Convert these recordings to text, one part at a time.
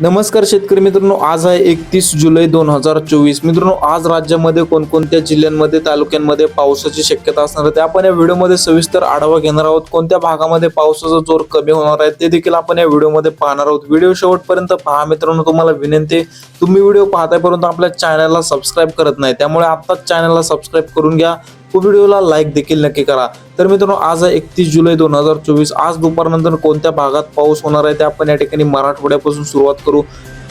नमस्कार शेतकरी मित्रांनो आज आहे एकतीस जुलै दोन हजार चोवीस. मित्रांनो आज राज्यामध्ये कोणकोणत्या जिल्ह्यांमध्ये तालुक्यांमध्ये पावसाची शक्यता असणार आहे ते आपण या व्हिडिओमध्ये सविस्तर आढावा घेणार आहोत. कोणत्या भागामध्ये पावसाचा जोर कमी होणार आहे ते देखील आपण या व्हिडिओमध्ये पाहणार आहोत. व्हिडिओ शेवटपर्यंत पहा. मित्रांनो तुम्हाला विनंती तुम्ही व्हिडिओ पाहताय परंतु आपल्या चॅनलला सबस्क्राईब करत नाही. त्यामुळे आत्ताच चॅनलला सबस्क्राईब करून घ्या. व व्हिडिओला लाईक देखील नक्की करा. तर मित्रांनो आज आहे एकतीस जुलै दोन हजार चोवीस. आज दुपारनंतर कोणत्या भागात पाऊस होणार आहे ते आपण या ठिकाणी मराठवाड्यापासून सुरुवात करू.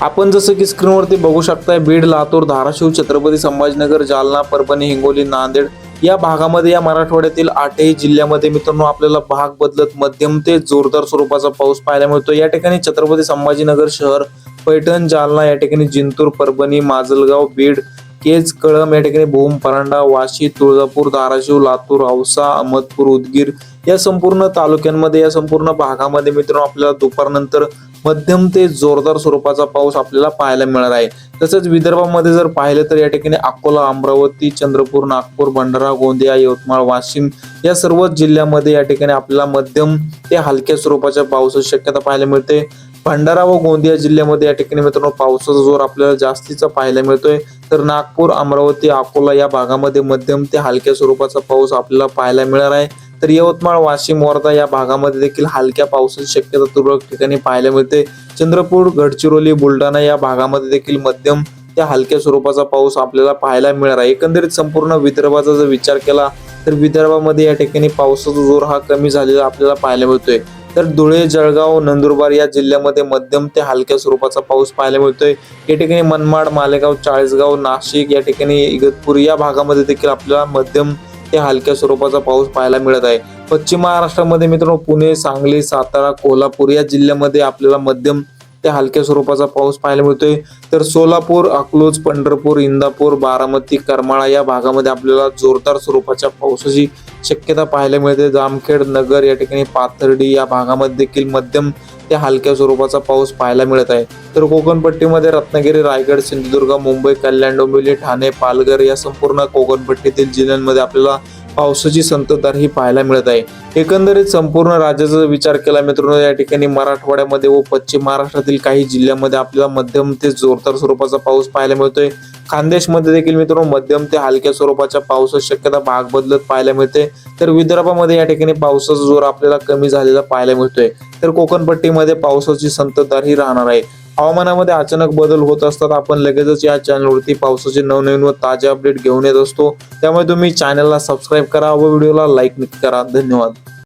आपण जसं की स्क्रीनवरती बघू शकताय बीड लातूर धाराशिव छत्रपती संभाजीनगर जालना परभणी हिंगोली नांदेड या भागामध्ये या मराठवाड्यातील आठही जिल्ह्यामध्ये मित्रांनो आपल्याला भाग बदलत मध्यम ते जोरदार स्वरूपाचा पाऊस पाहायला मिळतो. या ठिकाणी छत्रपती संभाजीनगर शहर पैठण जालना या ठिकाणी जिंतूर परभणी माजलगाव बीड केज कळम या ठिकाणी भूम परांडा वाशी तुळजापूर धाराशिव लातूर औसा अहमदपूर उदगीर या संपूर्ण तालुक्यांमध्ये या संपूर्ण भागामध्ये मित्रांनो आपल्याला दुपारनंतर मध्यम ते जोरदार स्वरूपाचा पाऊस आपल्याला पाहायला मिळणार आहे. तसंच विदर्भामध्ये जर पाहिलं तर या ठिकाणी अकोला अमरावती चंद्रपूर नागपूर भंडारा गोंदिया यवतमाळ वाशिम या सर्व जिल्ह्यामध्ये या ठिकाणी आपल्याला मध्यम ते हलक्या स्वरूपाच्या पावसाची शक्यता पाहायला मिळते. भंडारा व गोंदिया जिल्ह्यामध्ये या ठिकाणी मित्रांनो पावसाचा जोर आपल्याला जास्तीचा पाहायला मिळतोय. तर नागपूर अमरावती अकोला या भागामध्ये मध्यम ते हलक्या स्वरूपाचा पाऊस आपल्याला पाहायला मिळणार आहे. तर यवतमाळ वाशिम वर्धा या भागामध्ये देखील हलक्या पावसाची शक्यता तुरळक ठिकाणी पाहायला मिळते. चंद्रपूर गडचिरोली बुलढाणा या भागामध्ये देखील मध्यम त्या हलक्या स्वरूपाचा पाऊस आपल्याला पाहायला मिळणार आहे. एकंदरीत संपूर्ण विदर्भाचा जर विचार केला तर विदर्भामध्ये या ठिकाणी पावसाचा जोर हा कमी झालेला आपल्याला पाहायला मिळतोय. तर धुळे जळगाव नंदुरबार या जिल्ह्यामध्ये मध्यम ते हलक्या स्वरूपाचा पाऊस पाहायला मिळतोय. या ठिकाणी मनमाड मालेगाव चाळीसगाव नाशिक या ठिकाणी इगतपूर या भागामध्ये देखील आपल्याला मध्यम ते हलक्या स्वरूपाचा पाऊस पाहायला मिळत आहे. पश्चिम महाराष्ट्रामध्ये मित्रांनो पुणे सांगली सातारा कोल्हापूर या जिल्ह्यामध्ये आपल्याला मध्यम ते हलक्या स्वरूपाचा पाऊस पाहायला मिळतोय. तर सोलापूर अकलूज पंढरपूर इंदापूर बारामती करमाळा या भागामध्ये आपल्याला जोरदार स्वरूपाच्या पावसाची शक्यता पाहायला मिळते. जामखेड नगर या ठिकाणी पाथर्डी या भागामध्ये देखील मध्यम ते हलक्या स्वरूपाचा पाऊस पाहायला मिळत आहे. तर कोकणपट्टीमध्ये रत्नागिरी रायगड सिंधुदुर्ग मुंबई कल्याण डोंबिवली ठाणे पालघर या संपूर्ण कोकणपट्टीतील जिल्ह्यांमध्ये आपल्याला पावसाची संततधार ही पाहायला मिळत आहे. एकंदरीत संपूर्ण राज्याचा विचार केला मित्रांनो या ठिकाणी मराठवाड्यामध्ये व पश्चिम महाराष्ट्रातील काही जिल्ह्यामध्ये आपल्याला मध्यम ते जोरदार स्वरूपाचा पाऊस पाहायला मिळतोय. खानदेशमध्ये देखील मित्रांनो मध्यम ते हलक्या स्वरूपाच्या पावसाची शक्यता भाग बदलत पाहायला मिळते. तर विदर्भामध्ये या ठिकाणी पावसाचा जोर आपल्याला कमी झालेला पाहायला मिळतोय. तर कोकणपट्टीमध्ये पावसाची संततधार ही राहणार आहे. हवामानामध्ये अचानक बदल होत असतात. आपण लगेचच या चॅनलवरती पावसाचे नवनवीन व ताजे अपडेट घेऊन येत असतो. त्यामुळे तुम्ही चॅनलला सबस्क्राईब करा व व्हिडिओला लाईक करा. धन्यवाद.